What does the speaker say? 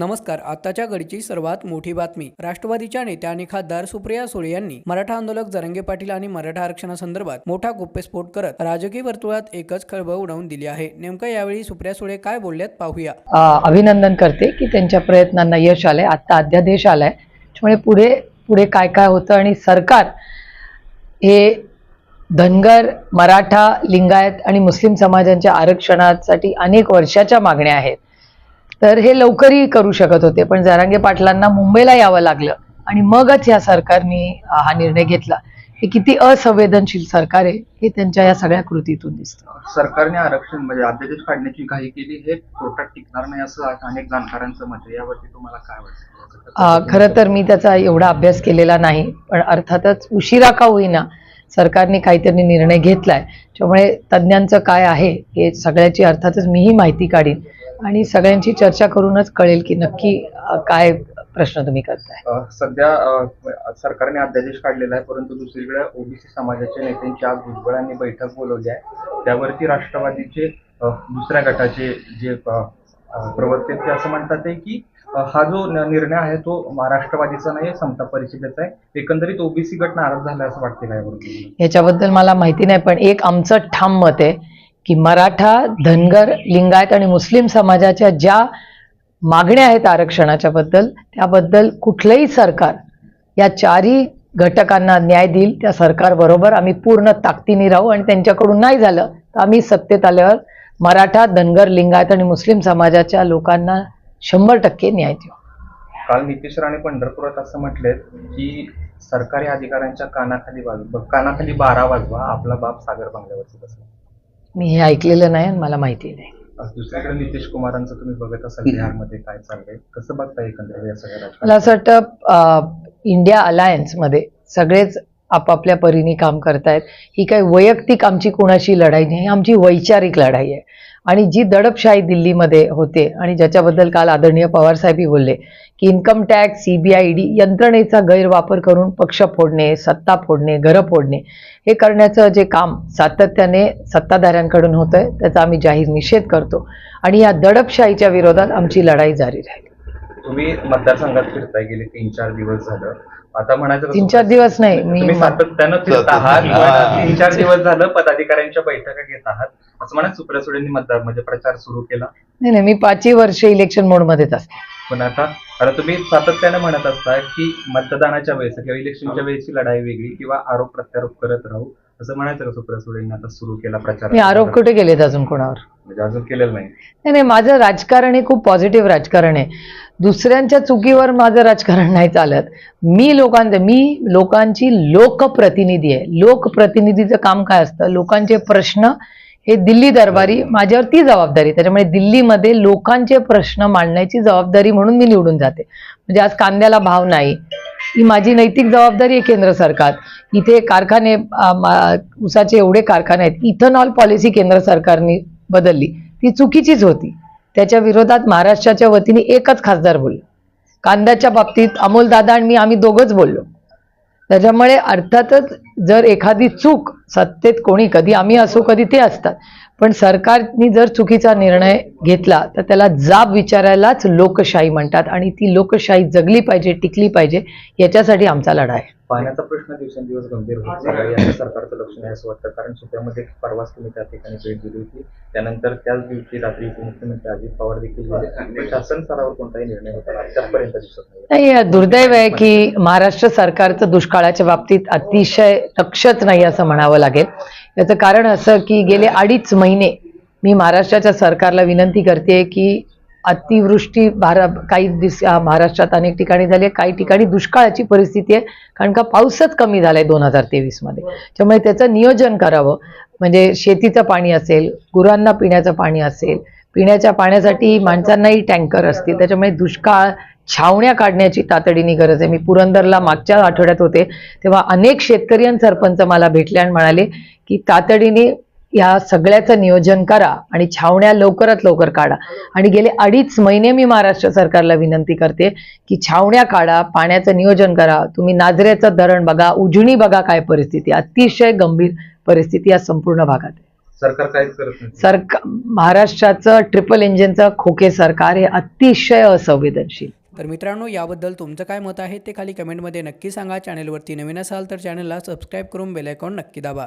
नमस्कार आताच्या घडीची सर्वात मोठी बातमी. राष्ट्रवादीच्या नेत्या आणि खासदार सुप्रिया सुळे यांनी मराठा आंदोलक जरंगे पाटील आणि मराठा आरक्षणासंदर्भात मोठा गुप्पेस्फोट करत राजकीय वर्तुळात एकच खळबळ उडवून दिली आहे. नेमकं यावेळी सुप्रिया सुळे काय बोलल्यात पाहूया. अभिनंदन करते की त्यांच्या प्रयत्नांना यश आलंय. आता अध्यादेश आलाय. त्यामुळे पुढे पुढे काय काय होतं आणि सरकार हे धनगर मराठा लिंगायत आणि मुस्लिम समाजांच्या आरक्षणासाठी अनेक वर्षाच्या मागण्या आहेत. तर हे लवकरही करू शकत होते. पण जरांगे पाटलांना मुंबईला यावं लागलं आणि मगच या सरकारने हा निर्णय घेतला. हे किती असंवेदनशील सरकार आहे हे त्यांच्या या सगळ्या कृतीतून दिसतं. सरकारने आरक्षण म्हणजे अध्यादेश काढण्याची घाई केली हे कोर्टात टिकणार नाही असं अनेक जाणकारांचं मत आहे. यावरती तुम्हाला काय वाटतं? खरं तर मी त्याचा एवढा अभ्यास केलेला नाही पण अर्थातच उशिरा का होईना सरकारने काहीतरी निर्णय घेतलाय. त्यामुळे तज्ज्ञांचं काय आहे हे सगळ्याची अर्थातच मीही माहिती काढीन. आणि सगळ्यांची चर्चा करूनच कळेल की नक्की काय प्रश्न तुम्ही करताय. सध्या सरकारने अध्यादेश काढलेला आहे परंतु दुसरीकडे ओबीसी समाजाच्या नेत्यांची आज भुजबळांनी बैठक बोलवली आहे. त्यावरती राष्ट्रवादीचे दुसऱ्या गटाचे जे प्रवक्ते ते असं म्हणतात आहे की हा जो निर्णय आहे तो राष्ट्रवादीचा नाही समता परिषदेचा आहे. एकंदरीत ओबीसी गट नाराज झाला असं वाटते याच्याबद्दल मला माहिती नाही पण एक आमचं ठाम मत आहे की मराठा धनगर लिंगायत आणि मुस्लिम समाजाच्या ज्या मागण्या आहेत आरक्षणाच्या बद्दल त्याबद्दल कुठलंही सरकार या चारही घटकांना न्याय देईल त्या सरकारबरोबर आम्ही पूर्ण ताकदीने राहू आणि त्यांच्याकडून नाही झालं तर आम्ही सत्तेत आल्यावर मराठा धनगर लिंगायत आणि मुस्लिम समाजाच्या लोकांना शंभर टक्के न्याय देऊ. काल नितीश राणे पंढरपुरात असं म्हटले की सरकारी अधिकाऱ्यांच्या कानाखाली कानाखाली बारा वाजवा आपला बाप सागर बंगल्यावरती बसला. मी हे ऐकलेलं नाही आणि मला माहिती नाही. दुसरीकडे नितीश कुमारांचं तुम्ही बघत असाल बिहारमध्ये काय चाललंय? कसं बघता एकंदरीत या सगळ्या मला? असं वाटतं इंडिया अलायन्समध्ये सगळेच आपापल्या परीने काम करतायत. ही काही वैयक्तिक आमची कोणाशी लढाई नाही ही आमची वैचारिक लढाई आहे. आणि जी दडपशाही दिल्लीमध्ये होते आणि ज्याच्याबद्दल काल आदरणीय पवारसाहेबही बोलले की इन्कम टॅक्स सीबीआय डी यंत्रणेचा गैरवापर करून पक्ष फोडणे सत्ता फोडणे घरं फोडणे हे करण्याचं जे काम सातत्याने सत्ताधाऱ्यांकडून होतंय त्याचा आम्ही जाहीर निषेध करतो. आणि या दडपशाहीच्या विरोधात आमची लढाई जारी राहील. तुम्ही मतदारसंघात फिरताय गेले तीन चार दिवस झालं. आता म्हणायचं तीन चार दिवस नाही मी तुम्ही सातत्यानं फिरत आहात तीन चार दिवस झालं पदाधिकाऱ्यांच्या बैठका घेत आहात. असं म्हणत सुप्रिया सुळेंनी मतदार म्हणजे प्रचार सुरू केला. नाही नाही मी पाचही वर्ष इलेक्शन मोडमध्येच असते. पण आता आता तुम्ही सातत्याने म्हणत असता की मतदानाच्या वेळेस किंवा इलेक्शनच्या वेळेची लढाई वेगळी किंवा आरोप प्रत्यारोप करत राहू. असं म्हणायचं का सुप्रिया सुळेंनी आता सुरू केला प्रचार. मी आरोप कुठे केलेत अजून कोणावर? म्हणजे अजून केलेलं नाही. नाही नाही माझं राजकारण हे खूप पॉझिटिव्ह राजकारण आहे. दुसऱ्यांच्या चुकीवर माझं राजकारण नाही चालत. मी लोकांचं मी लोकांची लोकप्रतिनिधी आहे. लोकप्रतिनिधीचं काम काय असतं? लोकांचे प्रश्न हे दिल्ली दरबारी माझ्यावर ती जबाबदारी. त्याच्यामुळे दिल्लीमध्ये लोकांचे प्रश्न मांडण्याची जबाबदारी म्हणून मी निवडून जाते. म्हणजे आज कांद्याला भाव नाही. ही माझी नैतिक जबाबदारी आहे केंद्र सरकार. इथे कारखाने उसाचे एवढे कारखाने आहेत. इथेनॉल पॉलिसी केंद्र सरकारने बदलली. ती चुकीचीच होती. त्याच्या विरोधात महाराष्ट्राच्या वतीने एकच खासदार बोलला. कांद्याच्या बाबतीत अमोल दादा आणि मी आम्ही दोघंच बोललो. त्याच्यामुळे अर्थातच जर एखादी चूक सत्तेत कोणी कधी आम्ही असो कधी ते असतात. पण सरकारने जर चुकीचा निर्णय घेतला तर त्याला जाब विचारायलाच लोकशाही म्हणतात आणि ती लोकशाही जगली पाहिजे टिकली पाहिजे याच्यासाठी आमचा लढा आहे. पाण्याचा प्रश्न दिवसेंदिवस गंभीर होत चालला आहे. सरकारचं लक्ष नाही असं वाटतं. कारण सुप्यामध्ये परवाच तुम्ही त्या ठिकाणी भेट दिली होती. त्यानंतर त्याच दिवशी रात्री उपमुख्यमंत्री अजित पवार देखील शासन स्तरावर कोणताही निर्णय होता आतापर्यंत दिसत नाही. दुर्दैव आहे की महाराष्ट्र सरकारचं दुष्काळाच्या बाबतीत अतिशय लक्षच नाही असं म्हणावं लागेल. याचं कारण असं की गेले अडीच महिने मी महाराष्ट्राच्या सरकारला विनंती करते की अतिवृष्टी भारा काही दिस महाराष्ट्रात अनेक ठिकाणी झाली आहे काही ठिकाणी दुष्काळाची परिस्थिती आहे. कारण का पाऊसच कमी झालाय दोन हजार तेवीसमध्ये. त्यामुळे त्याचं नियोजन करावं. म्हणजे शेतीचं पाणी असेल गुरांना पिण्याचं पाणी असेल पिण्याच्या पाण्यासाठी माणसांनाही टँकर असतील. त्याच्यामुळे दुष्काळ छावण्या काढण्याची तातडीने गरज आहे. मी पुरंदरला मागच्या आठवड्यात होते तेव्हा अनेक शेतकरी आणि सरपंच मला भेटले आणि म्हणाले की तातडीने या सगळ्याचं नियोजन करा आणि छावण्या लवकरात लवकर काढा. आणि गेले अडीच महिने मी महाराष्ट्र सरकारला विनंती करते की छावण्या काढा पाण्याचं नियोजन करा. तुम्ही नाझऱ्याचं धरण बघा उजनी बघा काय परिस्थिती. अतिशय गंभीर परिस्थिती या संपूर्ण भागात आहे. सरकार काहीच करत नाही? सरकार महाराष्ट्राचं ट्रिपल इंजिनचं खोके सरकार हे अतिशय असंवेदनशील. तर मित्रांनो याबद्दल तुमचं काय मत आहे ते खाली कमेंटमध्ये नक्की सांगा. चॅनलवरती नवीन असाल तर चॅनलला सबस्क्राईब करून बेल आयकॉन नक्की दाबा.